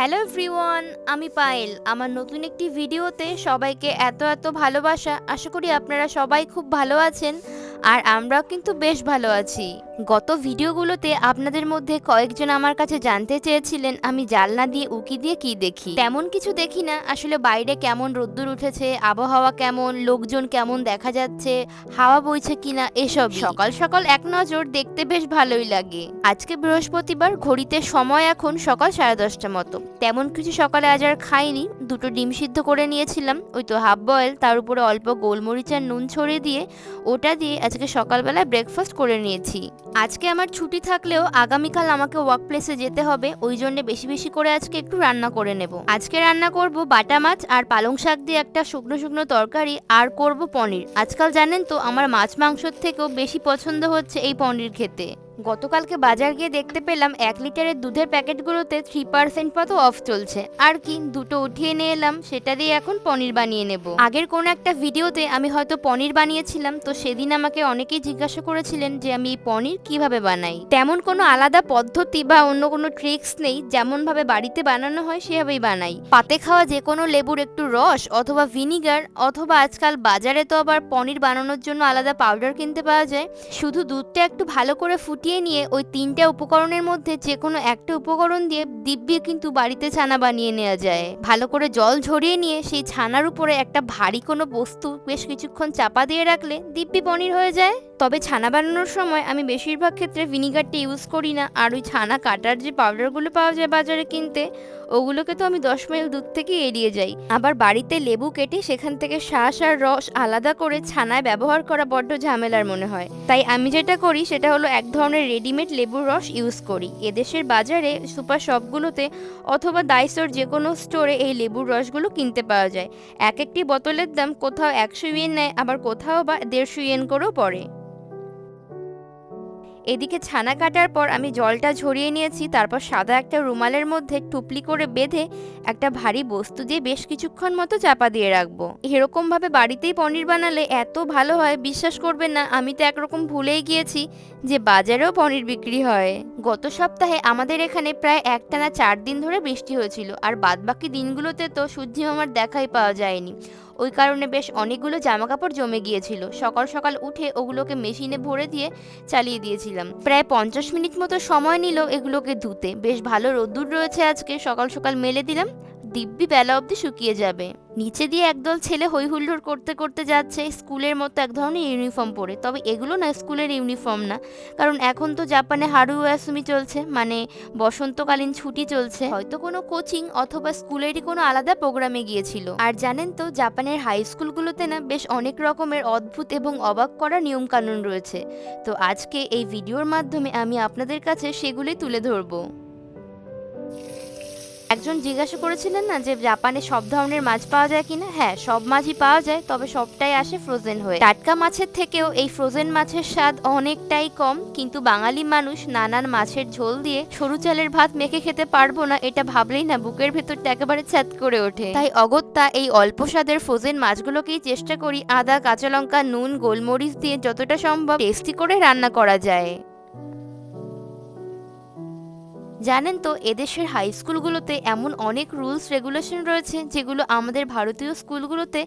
Hello everyone, আমি পায়েল। আমার নতুন একটি ভিডিওতে সবাইকে এত এত ভালোবাসা। আশা করি আপনারা সবাই খুব ভালো আছেন। আর আমরাও কিন্তু বেশ ভালো আছি। গত ভিডিওগুলোতে আপনাদের মধ্যে কয়েকজন আমার কাছে জানতে চেয়েছিলেন, আমি জালনা দিয়ে, উকি দিয়ে কি দেখি? তেমন কিছু দেখি না। আসলে বাইরে কেমন রোদ্দুর উঠেছে, আবহাওয়া কেমন, লোকজন কেমন দেখা যাচ্ছে, হাওয়া বইছে কিনা এসব সকাল সকাল এক নজর দেখতে বেশ ভালোই লাগে। আজকে বৃহস্পতিবার, ঘড়িতে সময় এখন সকাল সাড়ে দশটা মতো। তেমন কিছু সকালে আজ আর খাইনি। দুটো ডিম সিদ্ধ করে নিয়েছিলাম। ওই তো হাফ বয়েল, তার উপরে অল্প গোলমরিচ আর নুন ছড়িয়ে দিয়ে, ওটা দিয়ে আজকে সকালবেলায় ব্রেকফাস্ট করে নিয়েছি। আজকে আমার ছুটি থাকলেও আগামীকাল আমাকে ওয়ার্ক প্লেসে যেতে হবে, ওই জন্য বেশি বেশি করে আজকে একটু রান্না করে নেব। আজকে রান্না করব বাটা মাছ আর পালং শাক দিয়ে একটা শুকনো শুকনো তরকারি আর করব পনির। আজকাল জানেন তো, আমার মাছ মাংসর থেকেও বেশি পছন্দ হচ্ছে এই পনির খেতে। গতকালকে বাজার গিয়ে দেখতে পেলাম এক লিটারের দুধের প্যাকেটগুলোতে থ্রি পার্সেন্ট মতো অফ চলছে। আর কি, দুটো উঠিয়ে নিয়ে এলাম, সেটা দিয়ে এখন পনির বানিয়ে নেব। আগের কোন একটা ভিডিওতে আমি হয়তো পনির বানিয়েছিলাম, তো সেদিন আমাকে অনেকেই জিজ্ঞাসা করেছিলেন যে আমি এই পনির কীভাবে বানাই। তেমন কোনো আলাদা পদ্ধতি বা অন্য কোনো ট্রিক্স নেই যেমন ভাবে বাড়িতে বানানো হয়, সেভাবেই বানাই। পাতে খাওয়া যে কোনো লেবুর একটু রস অথবা ভিনিগার অথবা আজকাল বাজারে তো আবার পনির বানানোর জন্য আলাদা পাউডার কিনতে পাওয়া যায়। শুধু দুধটা একটু ভালো করে ফুটিয়ে নিয়ে ওই তিনটা উপকরণের মধ্যে যে কোনো একটা উপকরণ দিয়ে দিব্যি কিন্তু বাড়িতে ছানা বানিয়ে নেওয়া যায়। ভালো করে জল ঝরিয়ে নিয়ে সেই ছানার উপরে একটা ভারী কোনো বস্তু বেশ কিছুক্ষণ চাপা দিয়ে রাখলে দিব্যি পনির হয়ে যায়। তবে ছানা বানানোর সময় আমি বেশিরভাগ ক্ষেত্রে ভিনিগারটা ইউজ করি না, আর ওই ছানা কাটার যে পাউডারগুলো পাওয়া যায় বাজারে কিনতে ওগুলোকে তো আমি দশ মাইল দূর থেকে এড়িয়ে যাই। আবার বাড়িতে লেবু কেটে সেখান থেকে শ্বাস আর রস আলাদা করে ছানায় ব্যবহার করা বড্ড ঝামেলার মনে হয়। তাই আমি যেটা করি সেটা হলো এক ধরনের রেডিমেড লেবুর রস ইউজ করি। এদেশের বাজারে সুপার শপগুলোতে অথবা দাইসোর যে কোনো স্টোরে এই লেবুর রসগুলো কিনতে পাওয়া যায়। এক একটি বোতলের দাম কোথাও একশো ইয়েন নেয়, আবার কোথাও বা দেড়শো ইয়েন করেও পড়ে। এদিকে ছানা কাটার পর আমি জলটা ঝরিয়ে নিয়েছি, তারপর সাদা একটা রুমালের মধ্যে টুপলি করে বেঁধে একটা ভারী বস্তু দিয়ে বেশ কিছুক্ষণ মতো চাপা দিয়ে রাখব। এরকমভাবে বাড়িতেই পনির বানালে এত ভালো হয়, বিশ্বাস করবেন না, আমি তো একরকম ভুলেই গিয়েছি। যে বাজারেও পনির বিক্রি হয়। গত সপ্তাহে আমাদের এখানে প্রায় একটানা চার দিন ধরে বৃষ্টি হয়েছিল, আর বাদবাকি দিনগুলোতে তো সূর্যি মামার দেখাই পাওয়া যায়নি। ওই কারণে বেশ অনেকগুলো জামা কাপড় জমে গিয়েছিল। সকাল সকাল উঠে ওগুলোকে মেশিনে ভরে দিয়ে চালিয়ে দিয়েছিলাম। প্রায় পঞ্চাশ মিনিট মতো সময় নিল এগুলোকে ধুতে। বেশ ভালো রোদ্দুর রয়েছে আজকে। সকাল সকাল মেলে দিলাম। দিব্যি বেলা অবধি শুকিয়ে যাবে। নিচে দিয়ে একদল ছেলে হই হুল্লোড় করতে করতে যাচ্ছে। স্কুলের মতো এক ধরনের ইউনিফর্ম পরে। তবে এগুলো না স্কুলের ইউনিফর্ম না। কারণ এখন তো জাপানে হারু ওয়াসুমি চলছে। মানে বসন্তকালীন ছুটি চলছে। হয়তো কোনো কোচিং অথবা স্কুলেরই কোনো আলাদা প্রোগ্রামে গিয়েছিল। আর জানেন তো, জাপানের হাই স্কুলগুলোতে না বেশ অনেক রকমের অদ্ভুত এবং অবাক করা নিয়ম কানুন রয়েছে। তো আজকে এই ভিডিওর মাধ্যমে আমি আপনাদের কাছে সেগুলি তুলে ধরবো। একজন জিজ্ঞাসা করেছিলেন না যে জাপানে সব ধরনের মাছ পাওয়া যায় কিনা? হ্যাঁ সব মাছই পাওয়া যায়, তবে সবটাই আসে ফ্রোজেন হয়ে। টাটকা মাছের থেকেও এই ফ্রোজেন মাছের স্বাদ অনেকটাই কম, কিন্তু বাঙালি মানুষ নানান মাছের ঝোল দিয়ে সরু চালের ভাত মেখে খেতে পারব না, এটা ভাবলেই না বুকের ভেতরটা একেবারে ছ্যাদ করে ওঠে। তাই অগত্যা এই অল্প স্বাদের ফ্রোজেন মাছগুলোকেই চেষ্টা করি আদা, কাঁচা লঙ্কা, নুন, গোলমরিচ দিয়ে যতটা সম্ভব টেস্টি করে রান্না করা যায়। জানেন তো, এদেশের হাই স্কুলগুলোতে এমন অনেক রুলস রেগুলেশন রয়েছে যেগুলো আমাদের ভারতীয় স্কুলগুলোতে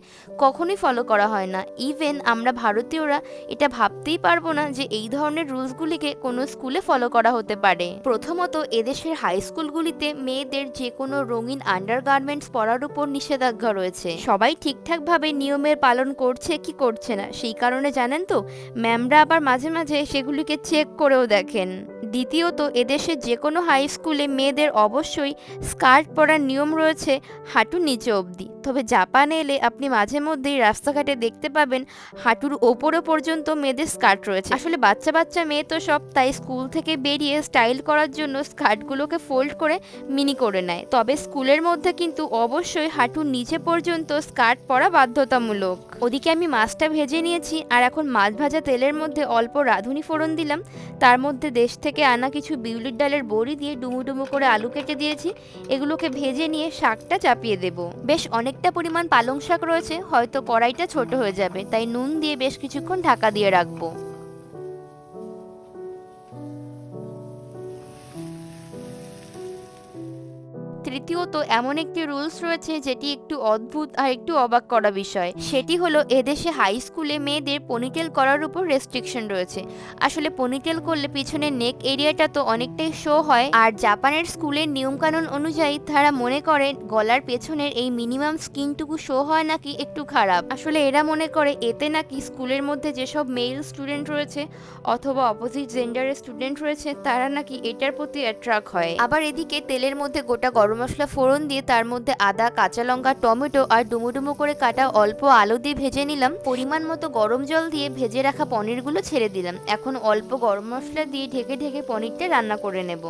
কখনোই ফলো করা হয় না। ইভেন আমরা ভারতীয়রা এটা ভাবতেই পারব না যে এই ধরনের রুলসগুলিকে কোনো স্কুলে ফলো করা হতে পারে। প্রথমত, এদেশের হাই স্কুলগুলিতে মেয়েদের যে কোনো রঙিন আন্ডারগার্মেন্টস পরার উপর নিষেধাজ্ঞা রয়েছে। সবাই ঠিকঠাকভাবে নিয়মের পালন করছে কি করছে না, সেই কারণে জানেন তো ম্যামরা আবার মাঝে মাঝে সেগুলিকে চেক করেও দেখেন। দ্বিতীয়ত, এদেশে যে কোনো হাই স্কুলে মেয়েদের অবশ্যই স্কার্ট পরার নিয়ম রয়েছে হাঁটু নিচে অবধি। তবে জাপানে এলে আপনি মাঝে মধ্যেই রাস্তাঘাটে দেখতে পাবেন হাঁটুর ওপরও পর্যন্ত মেয়েদের স্কার্ট রয়েছে। আসলে বাচ্চা বাচ্চা মেয়ে তো সব, তাই স্কুল থেকে বেরিয়ে স্টাইল করার জন্য স্কার্টগুলোকে ফোল্ড করে মিনি করে নেয়। তবে স্কুলের মধ্যে কিন্তু অবশ্যই হাঁটুর নিচে পর্যন্ত স্কার্ট পরা বাধ্যতামূলক। ওদিকে আমি মাছটা ভেজে নিয়েছি আর এখন মাছ ভাজা তেলের মধ্যে অল্প রাঁধুনি ফোড়ন দিলাম। তার মধ্যে দেশ থেকে আনা কিছু বিউলির ডালের বড়ি দিয়ে ডুমু ডুমু করে আলু কেটে দিয়েছি। এগুলোকে ভেজে নিয়ে শাকটা চাপিয়ে দেব। বেশ অনেকটা পরিমাণ পালং শাক রয়েছে, হয়তো কড়াইটা ছোট হয়ে যাবে, তাই নুন দিয়ে বেশ কিছুক্ষণ ঢাকা দিয়ে রাখব। তৃতীয়ত এমন একটি রুলস রয়েছে যেটি একটু অদ্ভুত আর একটু অবাক করা বিষয়। সেটি হলো, এদেশে হাই স্কুলে মেয়েদের পনিটেল করার উপর রেস্ট্রিকশন রয়েছে। আসলে পনিটেল করলে পিছনের নেক এরিয়াটা তো অনেকটাই শো হয়। আর জাপানের স্কুলের নিয়মকানুন অনুযায়ী তারা মনে করে গলার পেছনের এই মিনিমাম স্কিনটুকু শো হয় নাকি একটু খারাপ। আসলে এরা মনে করে, এতে নাকি স্কুলের মধ্যে যেসব মেল স্টুডেন্ট রয়েছে অথবা অপোজিট জেন্ডারের স্টুডেন্ট রয়েছে, তারা নাকি এটার প্রতি অ্যাট্রাক্ট হয়। আবার এদিকে তেলের মধ্যে গোটা গরম মশলা ফোড়ন দিয়ে তার মধ্যে আদা, কাঁচা লঙ্কা, টমেটো আর ডুমো করে কাটা অল্প আলু দিয়ে ভেজে নিলাম। পরিমাণ মতো গরম জল দিয়ে ভেজে রাখা পনিরগুলো ছেড়ে দিলাম। এখন অল্প গরম মশলা দিয়ে ঢেকে ঢেকে পনিরটা রান্না করে নেব।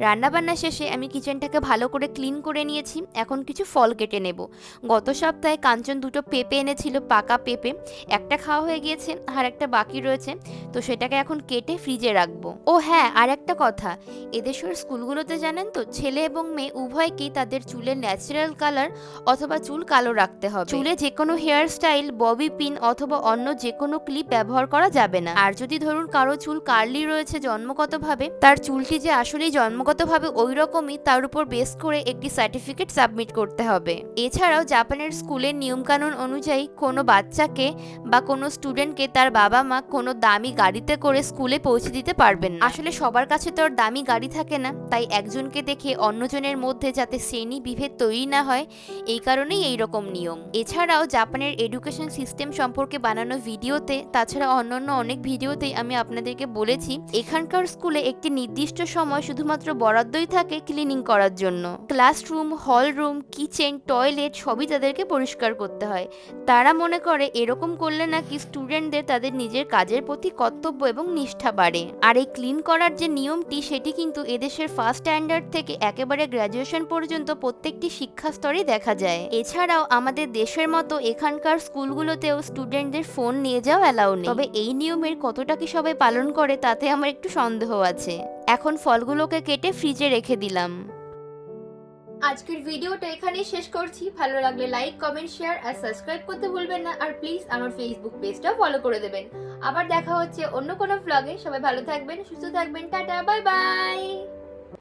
রান্নাবান্না শেষে আমি কিচেনটাকে ভালো করে ক্লিন করে নিয়েছি। এখন কিছু ফল কেটে নেব। গত সপ্তাহে কাঞ্চন দুটো পেঁপে এনেছিল, পাকা পেঁপে। একটা খাওয়া হয়ে গিয়েছে, আর একটা বাকি রয়েছে। তো সেটাকে এখন কেটে ফ্রিজে রাখব। ও হ্যাঁ আর একটা কথা। এদেশের স্কুলগুলোতে জানেন তো, ছেলে এবং মেয়ে উভয়কেই তাদের চুলের ন্যাচারাল কালার অথবা চুল কালো রাখতে হবে। চুলে যে কোনো হেয়ার স্টাইল, ববি পিন অথবা অন্য যে কোনো ক্লিপ ব্যবহার করা যাবে না। আর যদি ধরুন কারও চুল কার্লি রয়েছে জন্মগতভাবে, তার চুলটি যে আসলেই জন্মগতভাবে ওই রকমই তার উপর বেস করে একটি সার্টিফিকেট সাবমিট করতে হবে। এছাড়াও জাপানের স্কুলের নিয়মকানুন অনুযায়ী কোনো বাচ্চাকে বা কোনো স্টুডেন্টকে তার বাবা মা কোনো দামি গাড়িতে করে স্কুলে পৌঁছে দিতে পারবেন আসলে সবার কাছে তো আর দামি গাড়ি থাকে না, তাই একজনকে দেখে অন্যজনের মধ্যে যাতে শ্রেণি বিভেদ তৈরি না হয়, এই কারণেই এই রকম নিয়ম। এছাড়াও জাপানের এডুকেশন সিস্টেম সম্পর্কে বানানো ভিডিওতে, তাছাড়া অন্যান্য অনেক ভিডিওতেই আমি আপনাদেরকে বলেছি, এখানকার স্কুলে একটি নির্দিষ্ট সময় শুধুমাত্র বরাদ্দই থাকে ক্লিনিং করার জন্য। Classroom hall room kitchen toilet সবই তাদেরকে পরিষ্কার করতে হয়। তারা মনে করে এরকম করলে নাকি স্টুডেন্টদের তাদের নিজের কাজের প্রতি কর্তব্য এবং নিষ্ঠা বাড়ে। আর এই ক্লিন করার যে নিয়মটি, সেটি কিন্তু এদেশের ফার্স্ট স্ট্যান্ডার্ড থেকে একেবারে গ্র্যাজুয়েশন পর্যন্ত প্রত্যেকটি শিক্ষা স্তরে দেখা যায়। এছাড়াও আমাদের দেশের মতো এখানকার স্কুলগুলোতেও স্টুডেন্টদের ফোন নিয়ে যাওয়া অ্যালাউ নেই। তবে এই নিয়মের কতটা কি সবাই পালন করে, তাতে আমার একটু সন্দেহ আছে। এখন ফলগুলোকে কেটে ফ্রিজে রেখে দিলাম। আজকের ভিডিওটা এখানেই শেষ করছি। ভালো লাগলে লাইক, কমেন্ট, শেয়ার আর সাবস্ক্রাইব করতে ভুলবেন না। আর প্লিজ আমার ফেসবুক পেজটাও ফলো করে দেবেন। আবার দেখা হচ্ছে অন্য কোনো ব্লগে সবাই ভালো থাকবেন, সুস্থ থাকবেন। Tata bye bye